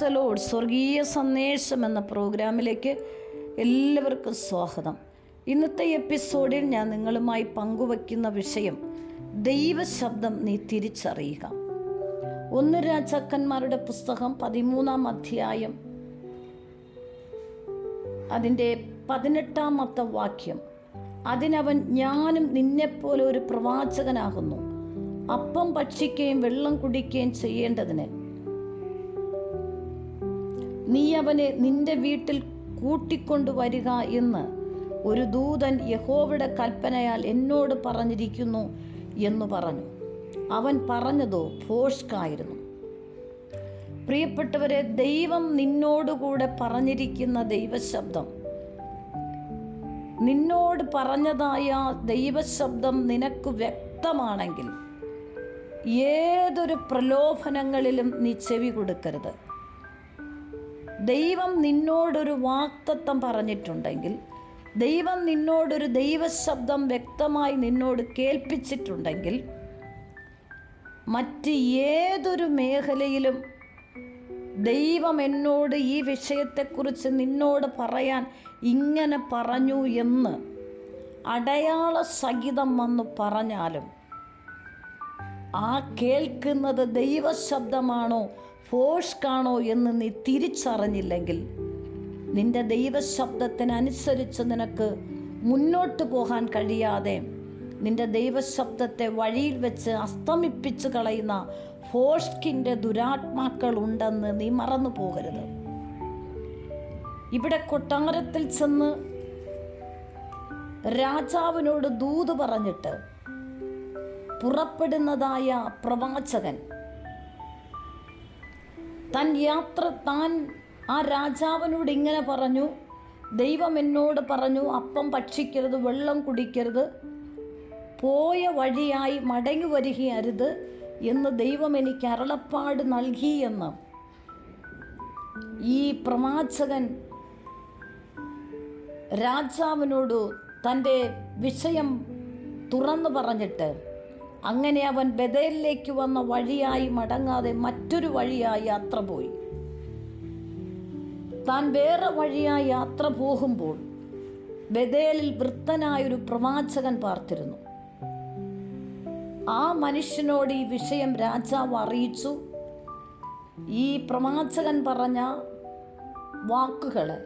പ്രൈസലോഡ് സ്വർഗീയ സന്ദേശം എന്ന പ്രോഗ്രാമിലേക്ക് എല്ലാവർക്കും സ്വാഗതം. ഇന്നത്തെ എപ്പിസോഡിൽ ഞാൻ നിങ്ങളുമായി പങ്കുവയ്ക്കുന്ന വിഷയം ദൈവശബ്ദം നീ തിരിച്ചറിയുക. ഒന്ന് രാജാക്കന്മാരുടെ പുസ്തകം പതിമൂന്നാം അധ്യായം അതിന്റെ പതിനെട്ടാമത്തെ വാക്യം. അതിനവൻ ഞാനും നിന്നെപ്പോലെ ഒരു പ്രവാചകനാകുന്നു. അപ്പം ഭക്ഷിക്കുകയും വെള്ളം കുടിക്കുകയും ചെയ്യേണ്ടതിന് നീ അവനെ നിന്റെ വീട്ടിൽ കൂട്ടിക്കൊണ്ടുവരിക എന്ന് ഒരു ദൂതൻ യഹോവയുടെ കൽപ്പനയാൽ എന്നോട് പറഞ്ഞിരിക്കുന്നു എന്ന് പറഞ്ഞു. അവൻ പറഞ്ഞതോ ഭോഷ്കായിരുന്നു. പ്രിയപ്പെട്ടവരെ ദൈവം നിന്നോടുകൂടെ പറഞ്ഞിരിക്കുന്ന ദൈവശബ്ദം. നിന്നോട് പറഞ്ഞതായ ദൈവശബ്ദം നിനക്ക് വ്യക്തമാണെങ്കിൽ ഏതൊരു പ്രലോഭനങ്ങളിലും നീ ചെവി കൊടുക്കരുത്. ദൈവം നിന്നോടൊരു വാക്തത്വം പറഞ്ഞിട്ടുണ്ടെങ്കിൽ ദൈവം നിന്നോടൊരു ദൈവശബ്ദം വ്യക്തമായി നിന്നോട് കേൾപ്പിച്ചിട്ടുണ്ടെങ്കിൽ മറ്റ് ഏതൊരു മേഖലയിലും ദൈവം എന്നോട് ഈ വിഷയത്തെക്കുറിച്ച് നിന്നോട് പറയാൻ ഇങ്ങനെ പറഞ്ഞു എന്ന് അടയാള സഹിതം വന്ന് പറഞ്ഞാലും ആ കേൾക്കുന്നത് ദൈവശബ്ദമാണോ ഫോഷ്കാണോ എന്ന് നീ തിരിച്ചറിഞ്ഞില്ലെങ്കിൽ നിന്റെ ദൈവശബ്ദത്തിനനുസരിച്ച് നിനക്ക് മുന്നോട്ട് പോകാൻ കഴിയാതെ നിന്റെ ദൈവശബ്ദത്തെ വഴിയിൽ വെച്ച് അസ്തമിപ്പിച്ച് കളയുന്ന ഫോഷ്കിന്റെ ദുരാത്മാക്കൾ ഉണ്ടെന്ന് നീ മറന്നു പോകരുത്. ഇവിടെ കൊട്ടാരത്തിൽ ചെന്ന് രാജാവിനോട് ദൂത് പറഞ്ഞിട്ട് പുറപ്പെടുന്നതായ പ്രവാചകൻ താൻ യാത്ര താൻ ആ രാജാവിനോട് ഇങ്ങനെ പറഞ്ഞു. ദൈവം എന്നോട് പറഞ്ഞു അപ്പം ഭക്ഷിക്കരുത് വെള്ളം കുടിക്കരുത് പോയ വഴിയായി മടങ്ങി വരികയരുത് എന്ന് ദൈവം എനിക്ക് അരുളപ്പാട് എന്ന്. ഈ പ്രവാചകൻ രാജാവിനോട് തന്റെ വിഷയം തുറന്നു പറഞ്ഞിട്ട് അങ്ങനെ അവൻ ബദലിലേക്ക് വന്ന വഴിയായി മടങ്ങാതെ മറ്റൊരു വഴിയാ യാത്ര പോയി. താൻ വേറെ വഴിയാ യാത്ര പോകുമ്പോൾ ബദേലിൽ വൃത്തനായൊരു പ്രവാചകൻ പാർത്തിരുന്നു. ആ മനുഷ്യനോട് ഈ വിഷയം രാജാവ് അറിയിച്ചു. ഈ പ്രവാചകൻ പറഞ്ഞ വാക്കുകളെ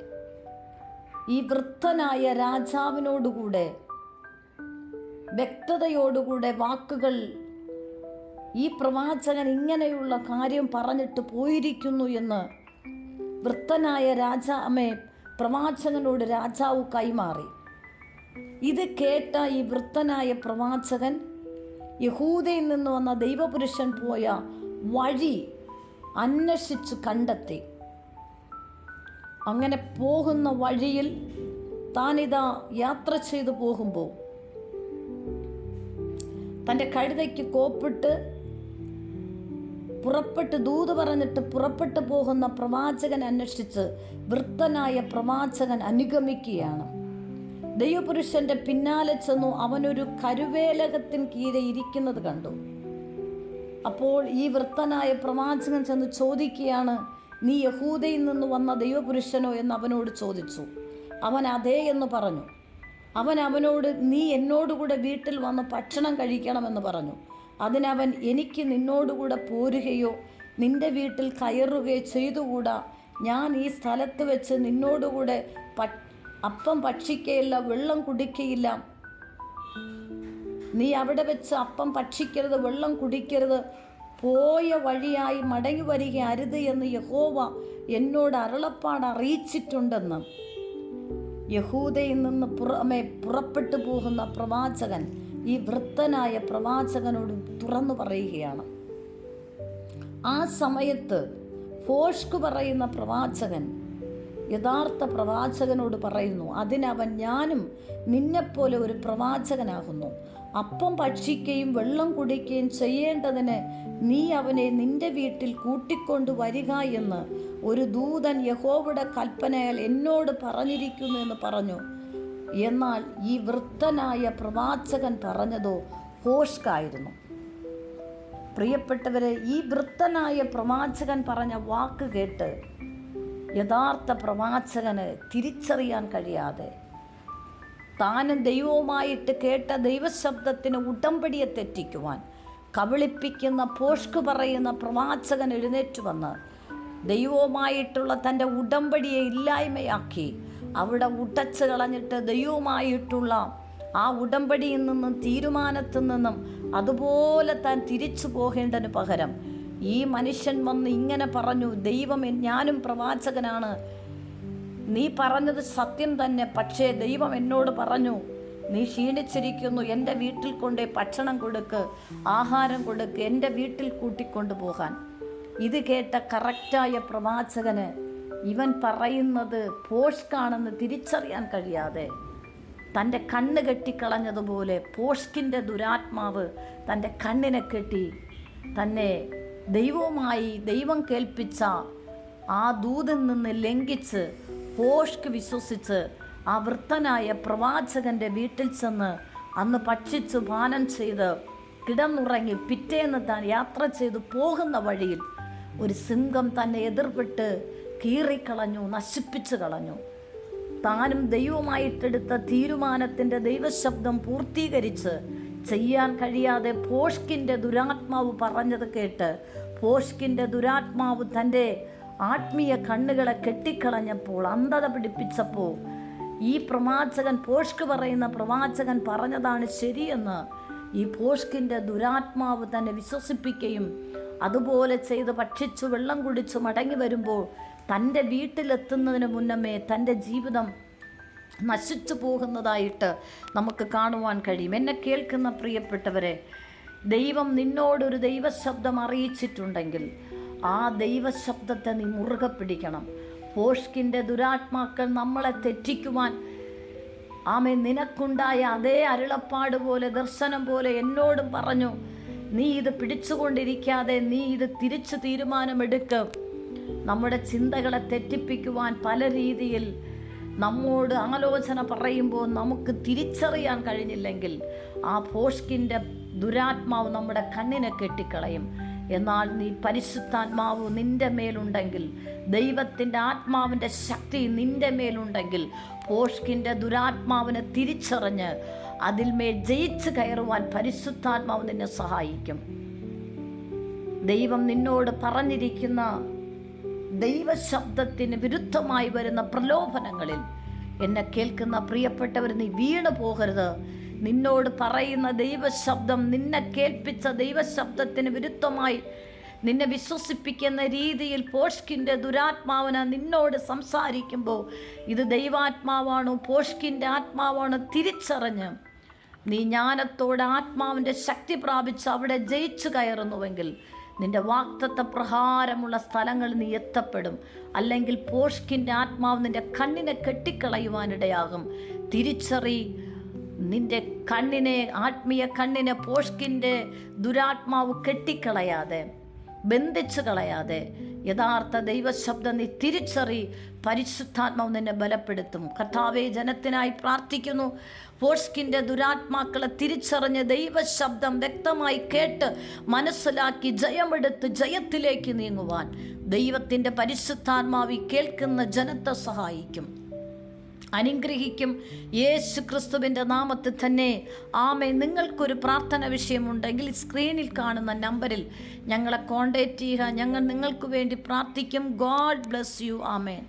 ഈ വൃത്തനായ രാജാവിനോടുകൂടെ വ്യക്തതയോടുകൂടെ വാക്കുകൾ ഈ പ്രവാചകൻ ഇങ്ങനെയുള്ള കാര്യം പറഞ്ഞിട്ട് പോയിരിക്കുന്നു എന്ന് വൃത്തനായ രാജാമേ പ്രവാചകനോട് രാജാവ് കൈമാറി. ഇത് കേട്ട ഈ വൃത്തനായ പ്രവാചകൻ യഹൂദയിൽ നിന്ന് വന്ന ദൈവപുരുഷൻ പോയ വഴി അന്വേഷിച്ച് കണ്ടെത്തി. അങ്ങനെ പോകുന്ന വഴിയിൽ താനിതാ യാത്ര ചെയ്തു പോകുമ്പോൾ തന്റെ കഴുതയ്ക്ക് കോപ്പിട്ട് പുറപ്പെട്ട് ദൂത് പറഞ്ഞിട്ട് പുറപ്പെട്ടു പോകുന്ന പ്രവാചകൻ അന്വേഷിച്ച് വൃത്തനായ പ്രവാചകൻ അനുഗമിക്കുകയാണ്. ദൈവപുരുഷന്റെ പിന്നാലെ ചെന്നു അവനൊരു കരുവേലകത്തിന് കീഴെ ഇരിക്കുന്നത് കണ്ടു. അപ്പോൾ ഈ വൃത്തനായ പ്രവാചകൻ ചെന്ന് ചോദിക്കുകയാണ് നീ യഹൂദയിൽ നിന്ന് വന്ന ദൈവപുരുഷനോ? എന്ന് അവനോട് ചോദിച്ചു. അവൻ അതേ എന്ന് പറഞ്ഞു. അവൻ അവനോട് നീ എന്നോടുകൂടെ വീട്ടിൽ വന്ന് ഭക്ഷണം കഴിക്കണമെന്ന് പറഞ്ഞു. അതിനവൻ എനിക്ക് നിന്നോടുകൂടെ പോരുകയോ നിന്റെ വീട്ടിൽ കയറുകയോ ചെയ്തുകൂടാ? ഞാൻ ഈ സ്ഥലത്ത് വെച്ച് നിന്നോടുകൂടെ അപ്പം ഭക്ഷിക്കയില്ല വെള്ളം കുടിക്കയില്ല. നീ അവിടെ വെച്ച് അപ്പം ഭക്ഷിക്കരുത് വെള്ളം കുടിക്കരുത്. പോയ വഴിയായി മടങ്ങി വരിക അരുത് എന്ന് യഹോവ എന്നോട് അരുളപ്പാട് അറിയിച്ചിട്ടുണ്ടെന്ന്. യഹൂദയിൽ നിന്ന് പുറമെ പുറപ്പെട്ടു പോകുന്ന പ്രവാചകൻ ഈ വൃത്തനായ പ്രവാചകനോട് തുറന്നു പറയുകയാണ്. ആ സമയത്ത് ഫോഷ്ക് പറയുന്ന പ്രവാചകൻ യഥാർത്ഥ പ്രവാചകനോട് പറയുന്നു അതിനവൻ ഞാനും നിന്നെപ്പോലെ ഒരു പ്രവാചകനാകുന്നു. അപ്പം ഭക്ഷിക്കുകയും വെള്ളം കുടിക്കുകയും ചെയ്യേണ്ടതിന് നീ അവനെ നിന്റെ വീട്ടിൽ കൂട്ടിക്കൊണ്ടു വരിക എന്ന് ഒരു ദൂതൻ യഹോവയുടെ കൽപ്പനയാൽ എന്നോട് പറഞ്ഞിരിക്കുന്നു എന്ന് പറഞ്ഞു. എന്നാൽ ഈ വൃദ്ധനായ പ്രവാചകൻ പറഞ്ഞതോ ഹോഷ്കായിരുന്നു. പ്രിയപ്പെട്ടവരെ ഈ വൃദ്ധനായ പ്രവാചകൻ പറഞ്ഞ വാക്ക് കേട്ട് യഥാർത്ഥ പ്രവാചകന് തിരിച്ചറിയാൻ കഴിയാതെ താനും ദൈവവുമായിട്ട് കേട്ട ദൈവശബ്ദത്തിന് ഉടമ്പടിയെ തെറ്റിക്കുവാൻ കബളിപ്പിക്കുന്ന പോഷ്ക് പറയുന്ന പ്രവാചകൻ എഴുന്നേറ്റ് വന്ന് ദൈവവുമായിട്ടുള്ള തന്റെ ഉടമ്പടിയെ ഇല്ലായ്മയാക്കി അവിടെ ഉടച്ചു കളഞ്ഞിട്ട് ദൈവമായിട്ടുള്ള ആ ഉടമ്പടിയിൽ നിന്നും തീരുമാനത്തിൽ നിന്നും അതുപോലെ താൻ തിരിച്ചു പോകേണ്ടതിന് പകരം ഈ മനുഷ്യൻ വന്ന് ഇങ്ങനെ പറഞ്ഞു ദൈവം ഞാനും പ്രവാചകനാണ്. നീ പറഞ്ഞത് സത്യം തന്നെ പക്ഷേ ദൈവം എന്നോട് പറഞ്ഞു നീ ക്ഷീണിച്ചിരിക്കുന്നു എന്റെ വീട്ടിൽ കൊണ്ടേ ഭക്ഷണം കൊടുക്ക് ആഹാരം കൊടുക്ക് എന്റെ വീട്ടിൽ കൂട്ടിക്കൊണ്ടു പോകാൻ ഇത് കേട്ട കറക്റ്റായ പ്രവാചകന് ഇവൻ പറയുന്നത് പോഷ്കാണെന്ന് തിരിച്ചറിയാൻ കഴിയാതെ തന്റെ കണ്ണ് കെട്ടിക്കളഞ്ഞതുപോലെ പോഷ്കിന്റെ ദുരാത്മാവ് തന്റെ കണ്ണിനെ കെട്ടി തന്നെ ദൈവവുമായി ദൈവം കേൾപ്പിച്ച ആ ദൂതിൽ നിന്ന് ലംഘിച്ച് പോഷ്ക് വിശ്വസിച്ച് ആ വൃത്തനായ പ്രവാചകന്റെ വീട്ടിൽ ചെന്ന് അന്ന് ഭക്ഷിച്ച് പാനം ചെയ്ത് കിടന്നുറങ്ങി പിറ്റേന്ന് താൻ യാത്ര ചെയ്തു പോകുന്ന വഴിയിൽ ഒരു സിംഹം തന്നെ എതിർപ്പെട്ട് കീറിക്കളഞ്ഞു നശിപ്പിച്ചു കളഞ്ഞു. താനും ദൈവമായിട്ടെടുത്ത തീരുമാനത്തിന്റെ ദൈവശബ്ദം പൂർത്തീകരിച്ച് ചെയ്യാൻ കഴിയാതെ പോഷ്കിന്റെ ദുരാത്മാവ് പറഞ്ഞത് കേട്ട് പോഷ്കിന്റെ ദുരാത്മാവ് തന്റെ ആത്മീയ കണ്ണുകളെ കെട്ടിക്കളഞ്ഞപ്പോൾ അന്ധത പിടിപ്പിച്ചപ്പോൾ ഈ പ്രവാചകൻ പോഷ്ക് പറയുന്ന പ്രവാചകൻ പറഞ്ഞതാണ് ശരിയെന്ന് ഈ പോഷ്കിന്റെ ദുരാത്മാവ് തന്നെ വിശ്വസിപ്പിക്കുകയും അതുപോലെ ചെയ്ത് ഭക്ഷിച്ചു വെള്ളം കുടിച്ചു മടങ്ങി വരുമ്പോൾ തന്റെ വീട്ടിലെത്തുന്നതിന് മുന്നമേ തന്റെ ജീവിതം നശിച്ചു പോകുന്നതായിട്ട് നമുക്ക് കാണുവാൻ കഴിയും. എന്നെ കേൾക്കുന്ന പ്രിയപ്പെട്ടവരെ ദൈവം നിന്നോടൊരു ദൈവശബ്ദം അറിയിച്ചിട്ടുണ്ടെങ്കിൽ ആ ദൈവശബ്ദത്തെ നീ മുറുകെ പിടിക്കണം. പോഷ്കിന്റെ ദുരാത്മാക്കൾ നമ്മളെ തെറ്റിക്കുവാൻ ആമേ നിനക്കുണ്ടായ അതേ അരുളപ്പാട് പോലെ ദർശനം പോലെ എന്നോടും പറഞ്ഞു നീ ഇത് പിടിച്ചുകൊണ്ടിരിക്കാതെ നീ ഇത് തിരിച്ചു തീരുമാനമെടുക്കും നമ്മുടെ ചിന്തകളെ തെറ്റിപ്പിക്കുവാൻ പല രീതിയിൽ നമ്മോട് ആലോചന പറയുമ്പോൾ നമുക്ക് തിരിച്ചറിയാൻ കഴിഞ്ഞില്ലെങ്കിൽ ആ പോഷ്കിന്റെ ദുരാത്മാവ് നമ്മുടെ കണ്ണിനെ കെട്ടിക്കളയും. എന്നാൽ നീ പരിശുദ്ധാത്മാവ് നിന്റെ മേലുണ്ടെങ്കിൽ ദൈവത്തിന്റെ ആത്മാവിന്റെ ശക്തി നിന്റെ മേലുണ്ടെങ്കിൽ പോഷ്കിന്റെ ദുരാത്മാവിനെ തിരിച്ചറിഞ്ഞ് അതിൽമേൽ ജയിച്ച് കയറുവാൻ പരിശുദ്ധാത്മാവ് നിന്നെ സഹായിക്കും. ദൈവം നിന്നോട് പറഞ്ഞിരിക്കുന്ന ദൈവശബ്ദത്തിന് വിരുദ്ധമായി വരുന്ന പ്രലോഭനങ്ങളിൽ എന്നെ കേൾക്കുന്ന പ്രിയപ്പെട്ടവർ നീ വീണു പോകരുത്. നിന്നോട് പറയുന്ന ദൈവശബ്ദം നിന്നെ കേൾപ്പിച്ച ദൈവശബ്ദത്തിന് വിരുദ്ധമായി നിന്നെ വിശ്വസിപ്പിക്കുന്ന രീതിയിൽ പോഷ്കിന്റെ ദുരാത്മാവിന് നിന്നോട് സംസാരിക്കുമ്പോൾ ഇത് ദൈവാത്മാവാണോ പോഷ്കിന്റെ ആത്മാവാണോ തിരിച്ചറിഞ്ഞ് നീ ജ്ഞാനത്തോടെ ആത്മാവിന്റെ ശക്തി പ്രാപിച്ച് അവിടെ ജയിച്ചു കയറുന്നുവെങ്കിൽ നിന്റെ വാക്തത്വ പ്രകാരമുള്ള സ്ഥലങ്ങൾ നീ എത്തപ്പെടും. അല്ലെങ്കിൽ പോഷ്കിന്റെ ആത്മാവ് നിന്റെ കണ്ണിനെ കെട്ടിക്കളയുവാനിടയാകും. തിരിച്ചറി നിന്റെ കണ്ണിനെ ആത്മീയ കണ്ണിനെ പോഷ്കിന്റെ ദുരാത്മാവ് കെട്ടിക്കളയാതെ ബന്ധിച്ചു കളയാതെ യഥാർത്ഥ ദൈവശബ്ദം നീ തിരിച്ചറി പരിശുദ്ധാത്മാവ് നിന്നെ ബലപ്പെടുത്തും. കർത്താവെ ജനത്തിനായി പ്രാർത്ഥിക്കുന്നു. പോഷ്കിന്റെ ദുരാത്മാക്കളെ തിരിച്ചറിഞ്ഞ് ദൈവശബ്ദം വ്യക്തമായി കേട്ട് മനസ്സിലാക്കി ജയമെടുത്ത് ജയത്തിലേക്ക് നീങ്ങുവാൻ ദൈവത്തിന്റെ പരിശുദ്ധാത്മാവി കേൾക്കുന്ന ജനത്തെ സഹായിക്കും. അനുഗ്രഹിക്കും. യേശു ക്രിസ്തുവിന്റെ നാമത്തിൽ തന്നെ. ആമേ നിങ്ങൾക്കൊരു പ്രാർത്ഥന വിഷയമുണ്ടെങ്കിൽ സ്ക്രീനിൽ കാണുന്ന നമ്പറിൽ ഞങ്ങളെ കോൺടാക്റ്റ് ചെയ്യുക. ഞങ്ങൾ നിങ്ങൾക്ക് വേണ്ടി പ്രാർത്ഥിക്കും. God bless you. ആമേൻ.